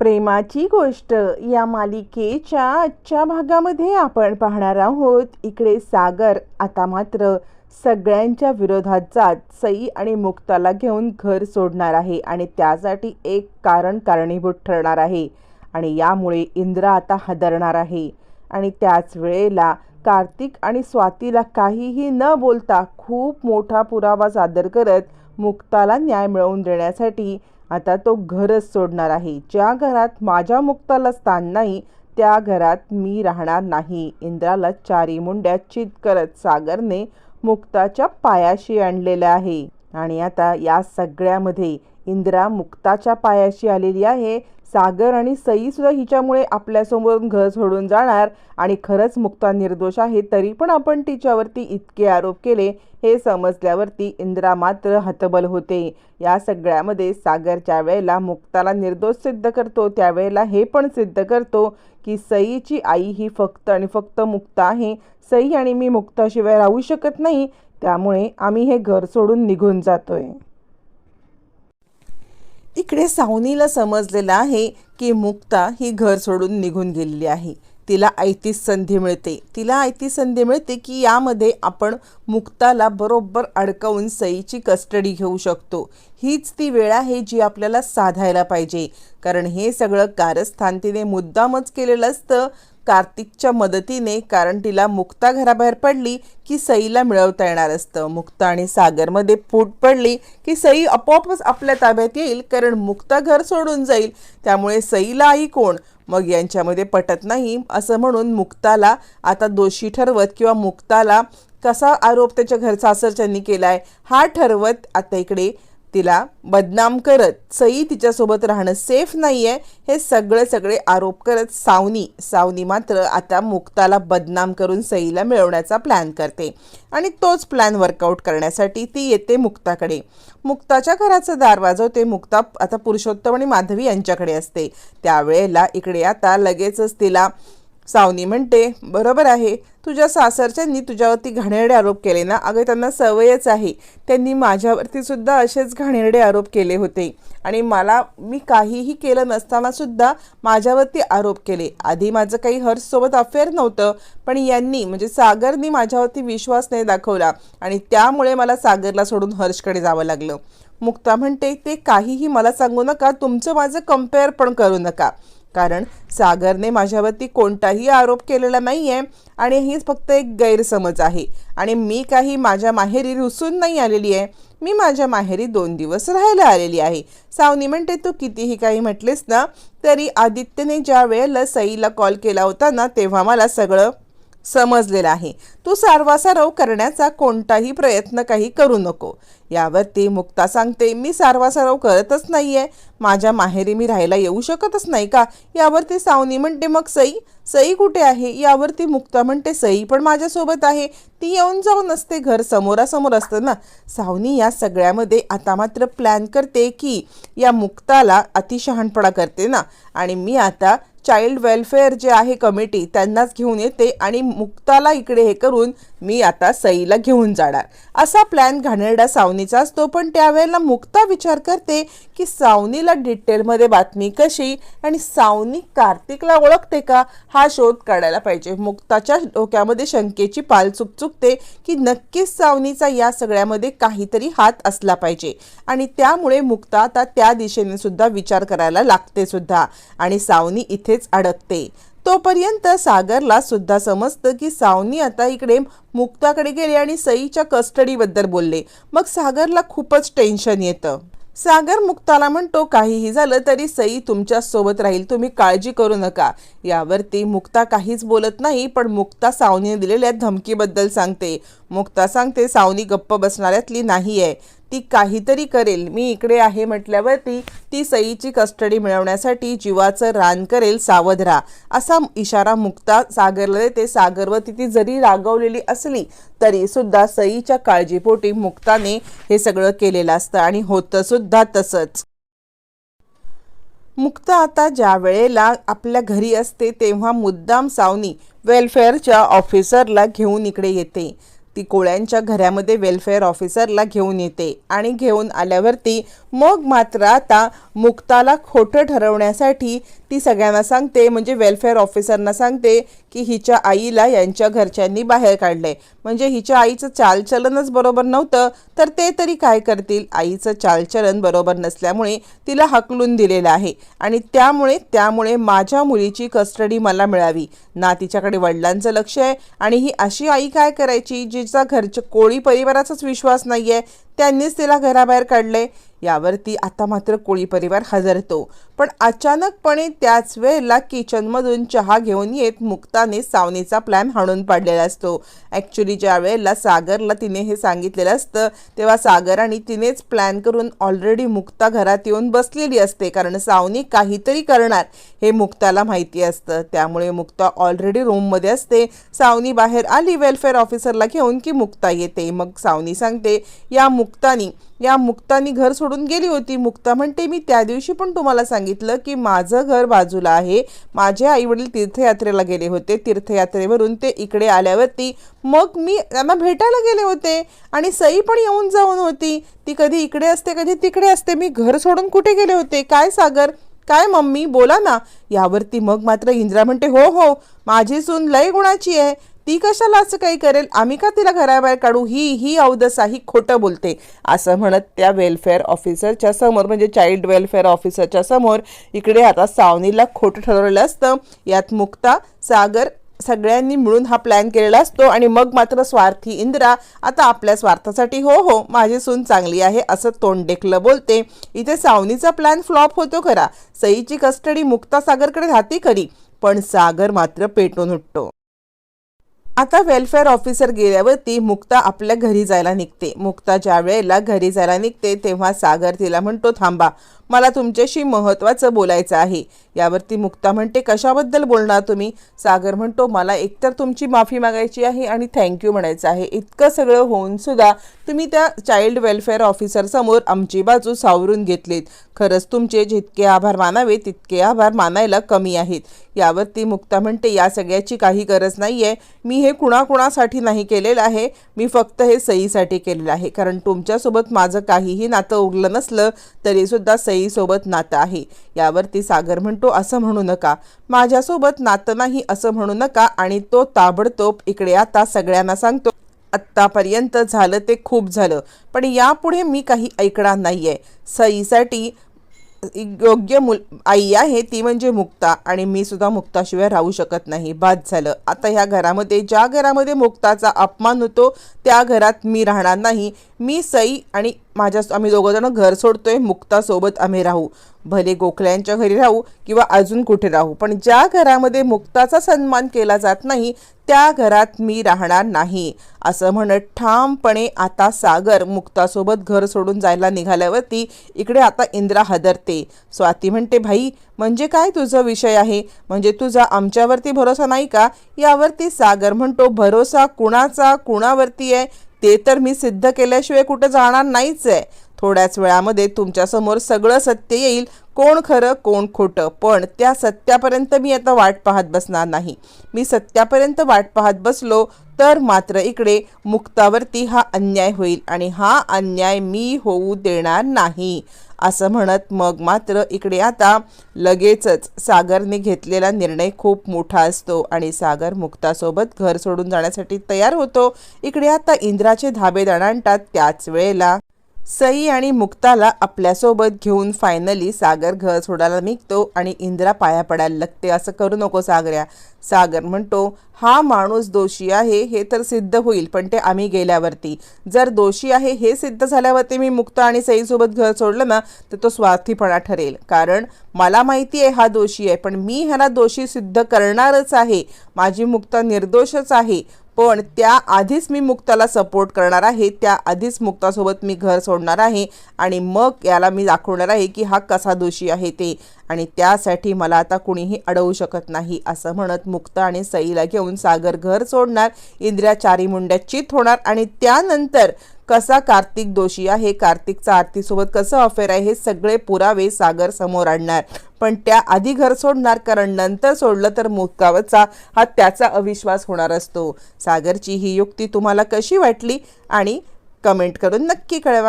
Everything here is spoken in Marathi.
प्रेमाची गोष्ट या मालिकेच्या आजच्या भागामध्ये आपण पाहणार आहोत. इकडे सागर आता मात्र सगळ्यांच्या विरोधात जात सई आणि मुक्ताला घेऊन घर सोडणार आहे आणि त्यासाठी एक कारण कारणीभूत ठरणार आहे आणि यामुळे इंद्रा आता हादरणार आहे. आणि त्याच वेळेला कार्तिक आणि स्वातीला काहीही न बोलता खूप मोठा पुरावा सादर करत मुक्ताला न्याय मिळवून देण्यासाठी आता तो घरच सोडणार आहे. ज्या घरात माझ्या मुक्ताला स्थान नाही त्या घरात मी राहणार नाही. इंद्राला चारी मुंड्या चित करत सागरने मुक्ताच्या पायाशी आणलेलं आहे. आणि आता या सगळ्यामध्ये इंद्रा मुक्ताच्या पायाशी आलेली आहे. सागर आणि सई सुद्धा हिच्यामुळे आपल्यासमोरून घर सोडून जाणार आणि खरंच मुक्ता निर्दोष आहे तरी पण आपण तिच्यावरती इतके आरोप केले हे समजल्यावरती इंद्रा मात्र हतबल होते. या सगळ्यामध्ये सागरच्या वेळेला मुक्ताला निर्दोष सिद्ध करतो त्यावेळेला हे पण सिद्ध करतो की सईची आई ही फक्त आणि फक्त मुक्ता आहे. सई आणि मी मुक्ताशिवाय राहू शकत नाही त्यामुळे आम्ही हे घर सोडून निघून जातोय. इकडे सावनीला समजलेलं आहे की मुक्ता ही घर सोडून निघून गेलेली आहे. तिला ऐतीस संधी मिळते. तिला ऐतीस संधी मिळते की यामध्ये आपण मुक्ताला बरोबर अडकवून सईची कस्टडी घेऊ शकतो. हीच ती वेळ आहे जी आपल्याला साधायला पाहिजे. कारण हे सगळं कारस्थान तिने मुद्दामच केलेलं असतं. कार्तिकच्या मदतीने कारण तिला मुक्ता घराबाहेर पडली की सईला मिळवता येणार असतं. मुक्ता आणि सागरमध्ये फूट पडली की सई आपोआपच आपल्या ताब्यात येईल. कारण मुक्ता घर सोडून जाईल. त्यामुळे सईला आई कोण? मग यांच्यामध्ये पटत नाही. असं म्हणून मुक्ताला आता दोषी ठरवत किंवा मुक्ताला कसा आरोप त्याच्या घर सासरच्यांनी केला आहे हा ठरवत आता इकडे तिला बदनाम करत सई तिच्यासोबत राहणं सेफ नाही आहे हे सगळे सगळे आरोप करत सावनी. सावनी मात्र आता मुक्ताला बदनाम करून सईला मिळवण्याचा प्लॅन करते आणि तोच प्लॅन वर्कआउट करण्यासाठी ती येते मुक्ताकडे. मुक्ताच्या घराचं दार वाजवते. मुक्ता आता पुरुषोत्तम आणि माधवी यांच्याकडे असते. त्यावेळेला इकडे आता लगेचच तिला सावनी म्हणते बरोबर आहे. तुझ्या सासरच्यांनी तुझ्यावरती घाणेरडे आरोप केले ना? अगं त्यांना सवयच आहे. त्यांनी माझ्यावरती सुद्धा असेच घाणेरडे आरोप केले होते. आणि मला मी काहीही केलं नसताना सुद्धा माझ्यावरती आरोप केले. आधी माझं काही हर्षसोबत अफेअर नव्हतं पण यांनी म्हणजे सागरनी माझ्यावरती विश्वास नाही दाखवला. आणि त्यामुळे मला सागरला सोडून हर्षकडे जावं लागलं. मुक्ता म्हणते ते काहीही मला सांगू नका. तुमचं माझं कंपेअर पण करू नका. कारण सागरने माझ्यावरती कोणताही आरोप केलेला नाही आहे आणि हीच फक्त एक गैरसमज आहे. आणि मी काही माझ्या माहेरी रुसून नाही आलेली आहे मी माझ्या माहेरी दोन दिवस राहायला आलेली आहे. सावनी म्हणते तू कितीही काही म्हटलेस ना तरी आदित्यने ज्या वेळेला सईला कॉल केला होता ना तेव्हा मला सगळं समजलेला आहे. तू सारवासारव करण्याचा कोणताही प्रयत्न काही करू नको. यावरती मुक्ता सांगते मी सारवासारव करतच नाही आहे माझ्या माहेरी मी राहायला येऊ शकतच नाही का? यावरती सावनी म्हणते मग सई सई कुठे आहे? यावरती मुक्ता म्हणते सई पण माझ्यासोबत आहे. ती येऊन जाऊन असते घर समोरासमोर असतं ना. सावनी या सगळ्यामध्ये आता मात्र प्लॅन करते की या मुक्ताला अतिशहाणपणा करते ना. आणि मी आता चाइल्ड वेलफेअर जे आहे कमिटी त्यांनाच घेऊन येते आणि मुक्ताला इकडे हे करून मी आता सईला घेऊन जाणार. असा प्लॅन घाणेरडा सावनीचा असतो. पण त्यावेळेला मुक्ता विचार करते की सावनीला डिटेलमध्ये बातमी कशी आणि सावनी कार्तिकला ओळखते का? हा शोध काढायला पाहिजे. मुक्ताच्या डोक्यामध्ये शंकेची पाल चुक चुकते की नक्कीच सावनीचा या सगळ्यामध्ये काहीतरी हात असला पाहिजे. आणि त्यामुळे मुक्ता आता त्या दिशेने सुद्धा विचार करायला लागते सुद्धा. आणि सावनी इथे तिथेच अडकते. तोपर्यंत सागरला सुद्धा समजतं की सावनी आता इकडे मुक्ताकडे गेले आणि सईच्या कस्टडीबद्दल बोलले. मग सागरला खूपच टेन्शन येतं. सागर मुक्ताला म्हणतो काहीही झालं तरी सई तुमच्यासोबत राहील तुम्ही काळजी करू नका. यावरती मुक्ता काहीच बोलत नाही पण मुक्ता सावनीने दिलेल्या धमकीबद्दल सांगते. मुक्ता सांगते सावनी गप्प बसणाऱ्यातली नाही आहे ती काहीतरी करेल. मी इकडे आहे म्हटल्यावरती ती सईची कस्टडी मिळवण्यासाठी जीवाचं रान करेल सावध राहा. असा इशारा मुक्ता सागरला देते. सागरवरती ती जरी रागवलेली असली तरी सुद्धा सईच्या काळजीपोटी मुक्ताने हे सगळं केलेलं असतं आणि होतं सुद्धा तसंच. मुक्ता आता ज्या वेळेला आपल्या घरी असते तेव्हा मुद्दाम सावनी वेलफेअरच्या ऑफिसरला घेऊन इकडे येते. ती कोळ्यांच्या घरामध्ये वेलफेअर ऑफिसरला घेऊन येते आणि घेऊन आल्यावरती मग मात्र आता मुक्ताला खोटं ठरवण्यासाठी ती सगळ्यांना सांगते म्हणजे वेलफेअर ऑफिसरना सांगते की हिच्या आईला यांच्या घरच्यांनी बाहेर काढलंय. म्हणजे हिच्या आईचं चालचलनच बरोबर नव्हतं तर ते तरी काय करतील? आईचं चालचलन बरोबर नसल्यामुळे तिला हकलून दिलेलं आहे. आणि त्यामुळे त्यामुळे माझ्या मुलीची कस्टडी मला मिळावी. ना तिच्याकडे वडिलांचं लक्ष आहे. आणि ही अशी आई काय करायची जिचा घरच्या कोळी परिवाराचाच विश्वास नाही आहे त्यांनीच तिला घराबाहेर काढले यावरती आता मात्र कोळी परिवार हजरतो. पण अचानकपणे त्याच वेळेला किचनमधून चहा घेऊन येत मुक्ताने सावनीचा प्लॅन हाणून पाडलेला असतो. ॲक्च्युली ज्या वेळेला सागरला तिने हे सांगितलेलं असतं तेव्हा सागर आणि तिनेच प्लॅन करून ऑलरेडी मुक्ता घरात येऊन बसलेली असते कारण सावनी काहीतरी करणार हे मुक्ताला माहिती असतं. त्यामुळे मुक्ता ऑलरेडी रूममध्ये असते. सावनी बाहेर आली वेलफेअर ऑफिसरला घेऊन की मुक्ता येते. मग सावनी सांगते या मुक्तानी या मुक्तानी घर सोडून गेली होती. मुक्ता म्हणते मी त्या दिवशी पण तुम्हाला सांगितलं की माझं घर बाजूला आहे. माझे आईवडील तीर्थयात्रेला गेले होते. तीर्थयात्रेवरून ते इकडे आल्यावरती मग मी त्यांना भेटायला गेले होते. आणि सई पण येऊन जाऊन होती. ती कधी इकडे असते कधी तिकडे असते. मी घर सोडून कुठे गेले होते? काय सागर? काय मम्मी? बोला ना. यावरती मग मात्र इंद्रा म्हणते हो हो. माझी सून लय गुणाची आहे. ती कशाला असं काही करेल? आम्ही का तिला घराबाहेर काढू? ही ही अवदसा ही खोटं बोलते. असं म्हणत त्या वेलफेअर ऑफिसरच्या समोर म्हणजे चाइल्ड वेलफेअर ऑफिसरच्या समोर इकडे आता सावनीला खोटं ठरवलेलं असतं. यात मुक्ता सागर सगळ्यांनी मिळून हा प्लॅन केलेला असतो आणि मग मात्र स्वार्थी इंद्रा आता आपल्या स्वार्थासाठी हो हो माझी सून चांगली आहे असं तोंड डेकलं बोलते. इथे सावनीचा प्लॅन फ्लॉप होतो खरा. सईची कस्टडी मुक्ता सागरकडे राहते खरी. पण सागर मात्र पेटून उठतो. आता वेलफेअर ऑफिसर गेल्यावरती मुक्ता आपल्या घरी जायला निघते. मुक्ता ज्या वेळेला घरी जायला निघते तेव्हा सागर तिला म्हणतो थांबा मला तुमच्याशी महत्त्वाचं बोलायचं आहे. यावरती मुक्ता म्हणते कशाबद्दल बोलणार तुम्ही? सागर म्हणतो मला एकतर तुमची माफी मागायची आहे आणि थँक्यू म्हणायचं आहे. इतकं सगळं होऊन सुद्धा तुम्ही त्या चाइल्ड वेलफेअर ऑफिसरसमोर आमची बाजू सावरून घेतलीत. खरंच तुमचे जितके आभार मानावे तितके आभार मानायला कमी आहेत. यावरती मुक्ता म्हणते या सगळ्याची काही गरज नाही आहे मी हे कुणाकुणासाठी नाही केलेलं आहे. मी फक्त हे सईसाठी केलेलं आहे. कारण तुमच्यासोबत माझं काहीही नातं उरलं नसलं तरीसुद्धा आईसोबत नातं आहे. यावरती सागर म्हणतो असं म्हणू नका. माझ्यासोबत नातं नाही असं म्हणू नका. आणि तो ताबडतोब इकडे आता सगळ्यांना सांगतो आत्तापर्यंत झालं ते खूप झालं. पण यापुढे मी काही ऐकणार नाही आहे सईसाठी योग्य मुल आई आहे ती म्हणजे मुक्ता आणि मी सुद्धा मुक्ताशिवाय राहू शकत नाही. बाद झालं. आता ह्या घरामध्ये ज्या घरामध्ये मुक्ताचा अपमान होतो त्या घरात मी राहणार नाही. मी सई आणि माझ्या आम्ही दोघंजणं घर सोडतोय मुक्तासोबत आम्ही राहू. भले गोखल्यांच्या घरी राहू किंवा अजून कुठे राहू. पण ज्या घरामध्ये मुक्ताचा सन्मान केला जात नाही त्या घरात मी राहणार नाही असं म्हणत ठामपणे आता सागर मुक्तासोबत घर सोडून जायला निघाल्यावरती इकडे आता इंद्रा हदरते. स्वाती म्हणते भाई म्हणजे काय तुझा विषय आहे? म्हणजे तुझा आमच्यावरती भरोसा नाही का? यावरती सागर म्हणतो भरोसा कुणाचा कुणावरती आहे? ते तर मी सिद्ध केल्याशिवाय कुठं जाणार नाहीच आहे. थोड्याच वेळामध्ये तुमच्यासमोर सगळं सत्य येईल. कोण खरं कोण खोटं. पण त्या सत्यापर्यंत मी आता वाट पाहत बसणार नाही. मी सत्यापर्यंत वाट पाहत बसलो तर मात्र इकडे मुक्तावरती हा अन्याय होईल आणि हा अन्याय मी होऊ देणार नाही. असं म्हणत मग मात्र इकडे आता लगेचच सागरने घेतलेला निर्णय खूप मोठा असतो आणि सागर मुक्तासोबत घर सोडून जाण्यासाठी तयार होतो. इकडे आता इंद्राचे धाबे दणाणतात त्याच वेळेला सई आणि मुक्ताला आपल्यासोबत घेऊन फायनली सागर घर सोडायला निघतो आणि इंद्रा पाया पडायला लागते. असं करू नको सागऱ्या सागर म्हणतो हा माणूस दोषी आहे हे तर सिद्ध होईल पण ते आम्ही गेल्यावरती. जर दोषी आहे हे सिद्ध झाल्यावरती मी मुक्ता आणि सईसोबत घर सोडलं ना तर तो स्वार्थीपणा ठरेल. कारण मला माहिती आहे हा दोषी आहे पण मी ह्याला दोषी सिद्ध करणारच आहे. माझी मुक्ता निर्दोषच आहे. पण त्या आधीच मी मुक्ताला सपोर्ट करणार आहे. त्या आधीच मुक्तासोबत मी घर सोडणार आहे. आणि मग याला मी दाखवणार आहे की हा कसा दोषी आहे ते. आणि त्यासाठी मला आता कुणीही अडवू शकत नाही असं म्हणत मुक्ता आणि सईला घेऊन सागर घर सोडणार. इंदिरा चारी मुंड्या चित होणार आणि त्यानंतर कसा कार्तिक दोषी आहे कार्तिकचा आरतीसोबत कसं अफेअर आहे हे सगळे पुरावे सागर समोर आणणार. पण त्या आधी घर सोडणार कारण नंतर सोडलं तर मुक्कावचा हा त्याचा अविश्वास होणार असतो. सागरची ही युक्ती तुम्हाला कशी वाटली? आणि कमेंट करून नक्की कळवा.